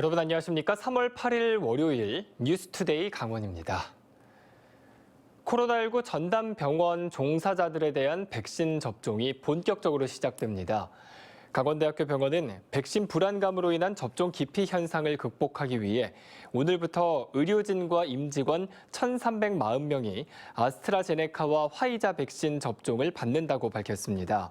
여러분 안녕하십니까? 3월 8일 월요일 뉴스투데이 강원입니다. 코로나19 전담 병원 종사자들에 대한 백신 접종이 본격적으로 시작됩니다. 강원대학교 병원은 백신 불안감으로 인한 접종 기피 현상을 극복하기 위해 오늘부터 의료진과 임직원 1,340명이 아스트라제네카와 화이자 백신 접종을 받는다고 밝혔습니다.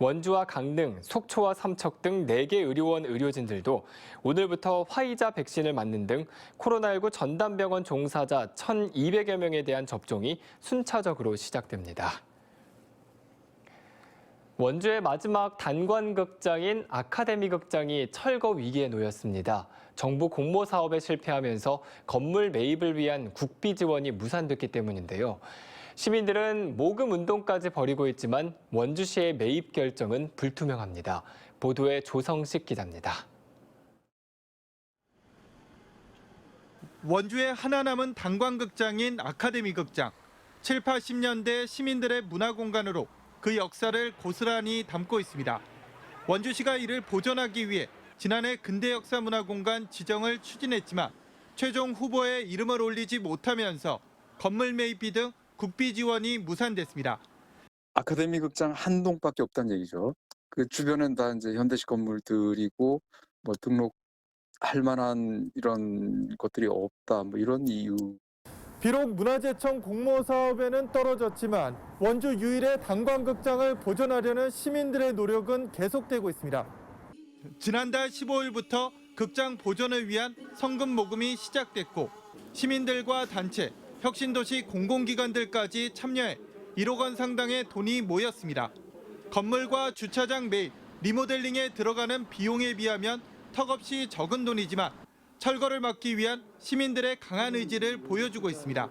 원주와 강릉, 속초와 삼척 등 4개 의료원 의료진들도 오늘부터 화이자 백신을 맞는 등 코로나19 전담병원 종사자 1,200여 명에 대한 접종이 순차적으로 시작됩니다. 원주의 마지막 단관 극장인 아카데미 극장이 철거 위기에 놓였습니다. 정부 공모 사업에 실패하면서 건물 매입을 위한 국비 지원이 무산됐기 때문인데요. 시민들은 모금 운동까지 벌이고 있지만 원주시의 매입 결정은 불투명합니다. 보도에 조성식 기자입니다. 원주의 하나 남은 단관극장인 아카데미 극장. 7, 80년대 시민들의 문화 공간으로 그 역사를 고스란히 담고 있습니다. 원주시가 이를 보존하기 위해 지난해 근대 역사 문화 공간 지정을 추진했지만 최종 후보에 이름을 올리지 못하면서 건물 매입비 등 국비 지원이 무산됐습니다. 아카데미 극장 한 동밖에 없다는 얘기죠. 그 주변엔 다 이제 현대식 건물들이고 뭐 등록할 만한 이런 것들이 없다. 뭐 이런 이유 비록 문화재청 공모 사업에는 떨어졌지만 원주 유일의 단관극장을 보존하려는 시민들의 노력은 계속되고 있습니다. 지난달 15일부터 극장 보존을 위한 성금 모금이 시작됐고 시민들과 단체, 혁신도시 공공기관들까지 참여해 1억 원 상당의 돈이 모였습니다. 건물과 주차장 매입, 리모델링에 들어가는 비용에 비하면 턱없이 적은 돈이지만 철거를 막기 위한 시민들의 강한 의지를 보여주고 있습니다.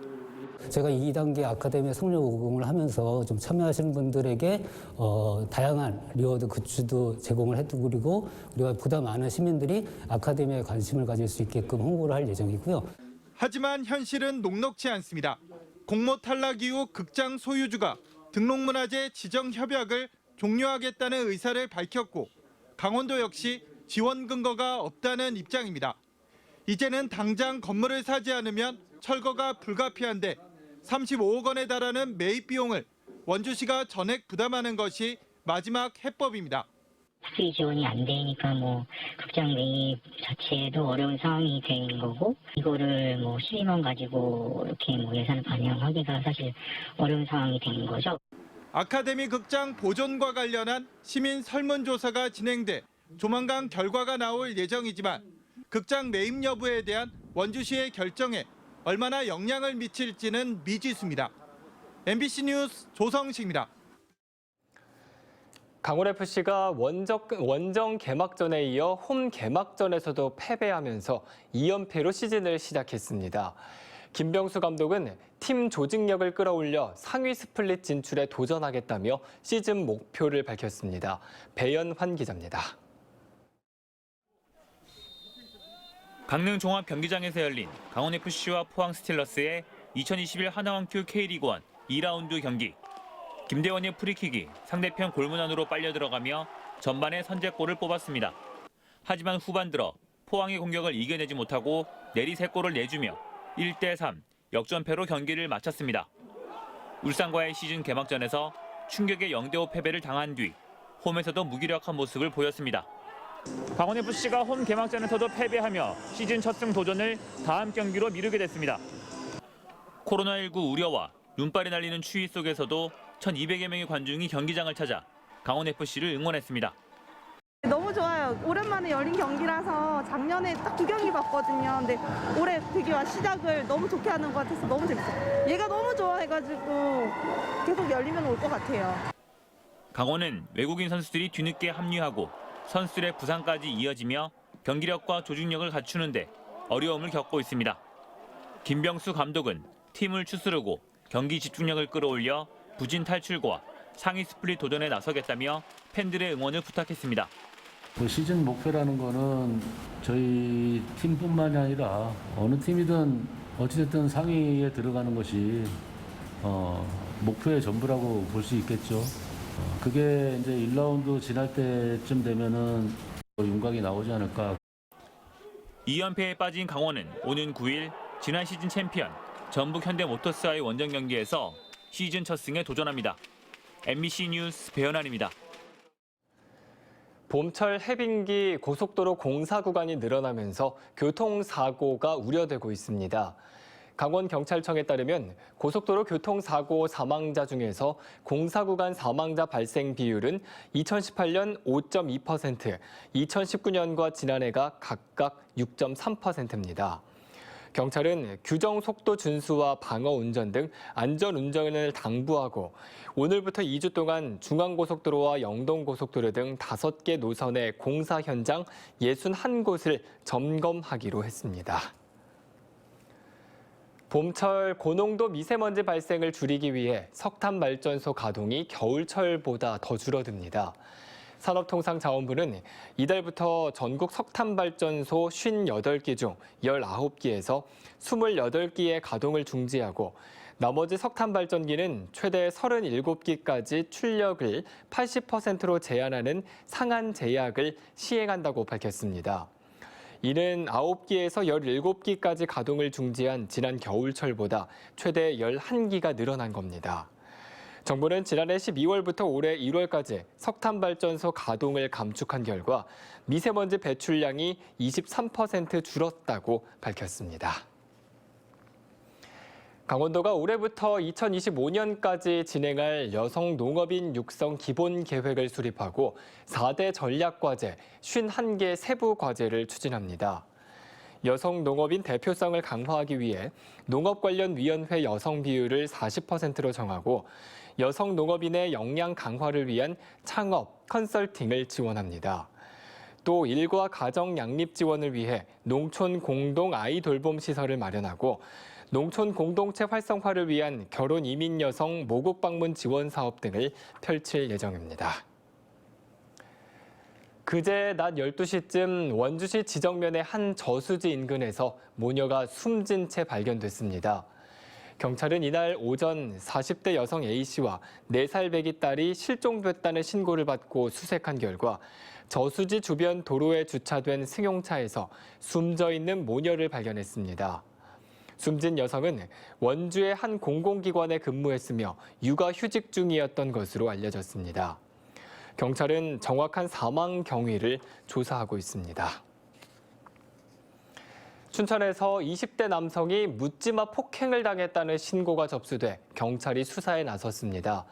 제가 2단계 아카데미 성령 모금을 하면서 좀 참여하시는 분들에게 어, 다양한 리워드 굿즈도 제공을 해두고 우리가 보다 많은 시민들이 아카데미에 관심을 가질 수 있게끔 홍보를 할 예정이고요. 하지만 현실은 녹록치 않습니다. 공모 탈락 이후 극장 소유주가 등록문화재 지정 협약을 종료하겠다는 의사를 밝혔고 강원도 역시 지원 근거가 없다는 입장입니다. 이제는 당장 건물을 사지 않으면 철거가 불가피한데 35억 원에 달하는 매입 비용을 원주시가 전액 부담하는 것이 마지막 해법입니다. 수리 지원이 안 되니까 뭐 극장 매입 자체도 어려운 상황이 된 거고 이거를 뭐 12만 가지고 이렇게 뭐 예산을 반영하기가 사실 어려운 상황이 된 거죠. 아카데미 극장 보존과 관련한 시민 설문조사가 진행돼 조만간 결과가 나올 예정이지만 극장 매입 여부에 대한 원주시의 결정에 얼마나 영향을 미칠지는 미지수입니다. MBC 뉴스 조성식입니다. 강원FC가 원정, 원정 개막전에 이어 홈 개막전에서도 패배하면서 2연패로 시즌을 시작했습니다. 김병수 감독은 팀 조직력을 끌어올려 상위 스플릿 진출에 도전하겠다며 시즌 목표를 밝혔습니다. 배연환 기자입니다. 강릉 종합 경기장에서 열린 강원FC와 포항 스틸러스의 2021 하나원큐 K리그1 2라운드 경기. 김대원의 프리킥이 상대편 골문 안으로 빨려 들어가며 전반에 선제골을 뽑았습니다. 하지만 후반 들어 포항의 공격을 이겨내지 못하고 내리 3골을 내주며 1대3 역전패로 경기를 마쳤습니다. 울산과의 시즌 개막전에서 충격의 0대5 패배를 당한 뒤 홈에서도 무기력한 모습을 보였습니다. 강원FC가 홈 개막전에서도 패배하며 시즌 첫 승 도전을 다음 경기로 미루게 됐습니다. 코로나19 우려와 눈발이 날리는 추위 속에서도 1,200여 명의 관중이 경기장을 찾아 강원FC를 응원했습니다. 너무 좋아요. 오랜만에 열린 경기라서 작년에 딱 두 경기 봤거든요. 근데 올해 되게 시작을 너무 좋게 하는 것 같아서 너무 재밌어요. 얘가 너무 좋아해가지고 계속 열리면 올 것 같아요. 강원은 외국인 선수들이 뒤늦게 합류하고 선수들의 부상까지 이어지며 경기력과 조직력을 갖추는데 어려움을 겪고 있습니다. 김병수 감독은 팀을 추스르고 경기 집중력을 끌어올려 부진 탈출과 상위 스플릿 도전에 나서겠다며 팬들의 응원을 부탁했습니다. 그 시즌 목표라는 거는 저희 팀뿐만이 아니라 어느 팀이든 어찌됐든 상위에 들어가는 것이 어, 목표의 전부라고 볼 수 있겠죠. 어, 그게 이제 1라운드 지날 때쯤 되면은 윤곽이 나오지 않을까 2연패에 빠진 강원은 오는 9일 지난 시즌 챔피언 전북 현대모터스와의 원정 경기에서 시즌 첫 승에 도전합니다. MBC 뉴스 배현환입니다. 봄철 해빙기 고속도로 공사 구간이 늘어나면서 교통사고가 우려되고 있습니다. 강원경찰청에 따르면 고속도로 교통사고 사망자 중에서 공사 구간 사망자 발생 비율은 2018년 5.2%, 2019년과 지난해가 각각 6.3%입니다. 경찰은 규정 속도 준수와 방어 운전 등 안전 운전을 당부하고 오늘부터 2주 동안 중앙고속도로와 영동고속도로 등 5개 노선의 공사 현장 61곳을 점검하기로 했습니다. 봄철 고농도 미세먼지 발생을 줄이기 위해 석탄 발전소 가동이 겨울철보다 더 줄어듭니다. 산업통상자원부는 이달부터 전국 석탄발전소 58기 중 19기에서 28기의 가동을 중지하고 나머지 석탄발전기는 최대 37기까지 출력을 80%로 제한하는 상한 제약을 시행한다고 밝혔습니다. 이는 9기에서 17기까지 가동을 중지한 지난 겨울철보다 최대 11기가 늘어난 겁니다. 정부는 지난해 12월부터 올해 1월까지 석탄 발전소 가동을 감축한 결과 미세먼지 배출량이 23% 줄었다고 밝혔습니다. 강원도가 올해부터 2025년까지 진행할 여성 농업인 육성 기본 계획을 수립하고 4대 전략 과제 51개 세부 과제를 추진합니다. 여성 농업인 대표성을 강화하기 위해 농업 관련 위원회 여성 비율을 40%로 정하고 여성 농업인의 역량 강화를 위한 창업, 컨설팅을 지원합니다. 또 일과 가정 양립 지원을 위해 농촌 공동 아이 돌봄 시설을 마련하고 농촌 공동체 활성화를 위한 결혼 이민 여성 모국 방문 지원 사업 등을 펼칠 예정입니다. 그제 낮 12시쯤 원주시 지정면의 한 저수지 인근에서 모녀가 숨진 채 발견됐습니다. 경찰은 이날 오전 40대 여성 A씨와 4살 배기 딸이 실종됐다는 신고를 받고 수색한 결과 저수지 주변 도로에 주차된 승용차에서 숨져 있는 모녀를 발견했습니다. 숨진 여성은 원주의 한 공공기관에 근무했으며 육아 휴직 중이었던 것으로 알려졌습니다. 경찰은 정확한 사망 경위를 조사하고 있습니다. 춘천에서 20대 남성이 묻지마 폭행을 당했다는 신고가 접수돼 경찰이 수사에 나섰습니다.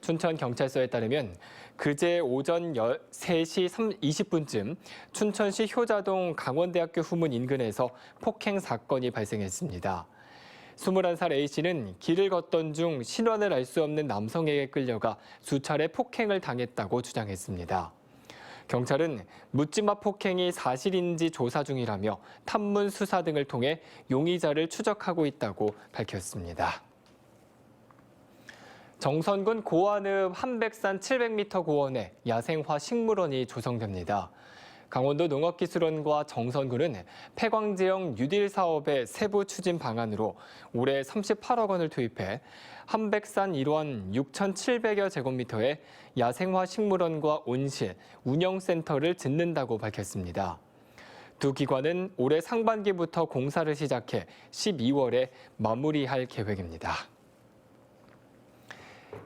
춘천 경찰서에 따르면 그제 오전 3시 20분쯤 춘천시 효자동 강원대학교 후문 인근에서 폭행 사건이 발생했습니다. 21살 A씨는 길을 걷던 중 신원을 알 수 없는 남성에게 끌려가 수차례 폭행을 당했다고 주장했습니다. 경찰은 묻지마 폭행이 사실인지 조사 중이라며 탐문 수사 등을 통해 용의자를 추적하고 있다고 밝혔습니다. 정선군 고안읍 한백산 700m 고원에 야생화 식물원이 조성됩니다. 강원도 농업기술원과 정선군은 폐광지형 뉴딜 사업의 세부 추진 방안으로 올해 38억 원을 투입해 한백산 일원 6,700여 제곱미터의 야생화 식물원과 온실, 운영센터를 짓는다고 밝혔습니다. 두 기관은 올해 상반기부터 공사를 시작해 12월에 마무리할 계획입니다.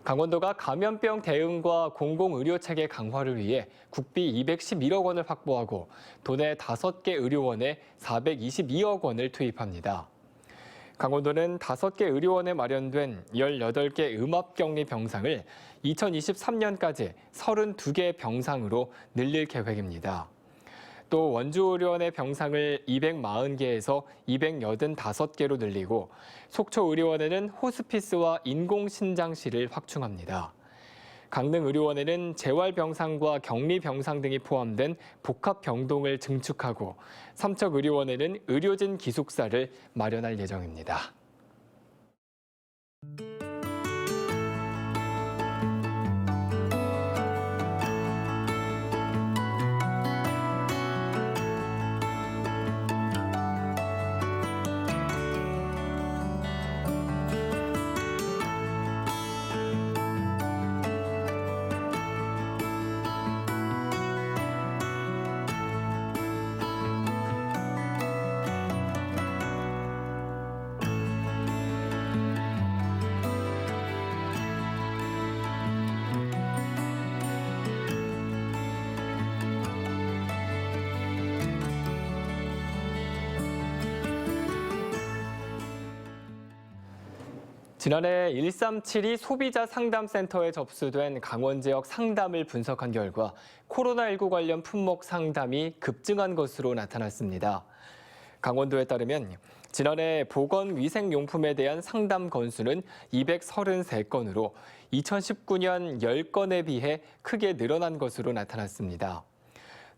강원도가 감염병 대응과 공공의료 체계 강화를 위해 국비 211억 원을 확보하고 도내 5개 의료원에 422억 원을 투입합니다. 강원도는 5개 의료원에 마련된 18개 음압격리 병상을 2023년까지 32개 병상으로 늘릴 계획입니다. 또 원주의료원의 병상을 240개에서 285개로 늘리고 속초의료원에는 호스피스와 인공신장실을 확충합니다. 강릉의료원에는 재활병상과 격리병상 등이 포함된 복합병동을 증축하고 삼척의료원에는 의료진 기숙사를 마련할 예정입니다. 지난해 1372 소비자 상담센터에 접수된 강원 지역 상담을 분석한 결과 코로나19 관련 품목 상담이 급증한 것으로 나타났습니다. 강원도에 따르면 지난해 보건위생용품에 대한 상담 건수는 233건으로 2019년 10건에 비해 크게 늘어난 것으로 나타났습니다.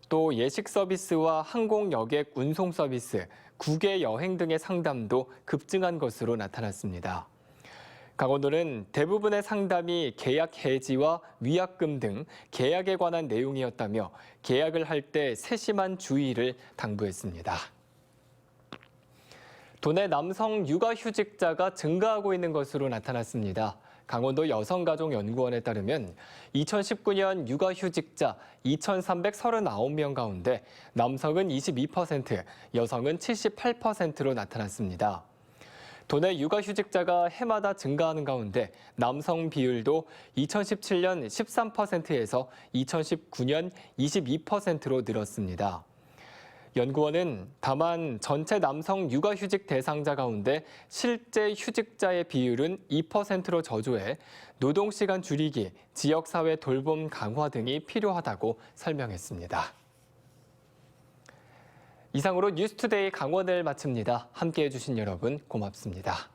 또 예식 서비스와 항공 여객 운송 서비스, 국외 여행 등의 상담도 급증한 것으로 나타났습니다. 강원도는 대부분의 상담이 계약 해지와 위약금 등 계약에 관한 내용이었다며 계약을 할 때 세심한 주의를 당부했습니다. 도내 남성 육아휴직자가 증가하고 있는 것으로 나타났습니다. 강원도 여성가족연구원에 따르면 2019년 육아휴직자 2,339명 가운데 남성은 22%, 여성은 78%로 나타났습니다. 도내 육아휴직자가 해마다 증가하는 가운데 남성 비율도 2017년 13%에서 2019년 22%로 늘었습니다. 연구원은 다만 전체 남성 육아휴직 대상자 가운데 실제 휴직자의 비율은 2%로 저조해 노동시간 줄이기, 지역사회 돌봄 강화 등이 필요하다고 설명했습니다. 이상으로 뉴스투데이 강원을 마칩니다. 함께해 주신 여러분 고맙습니다.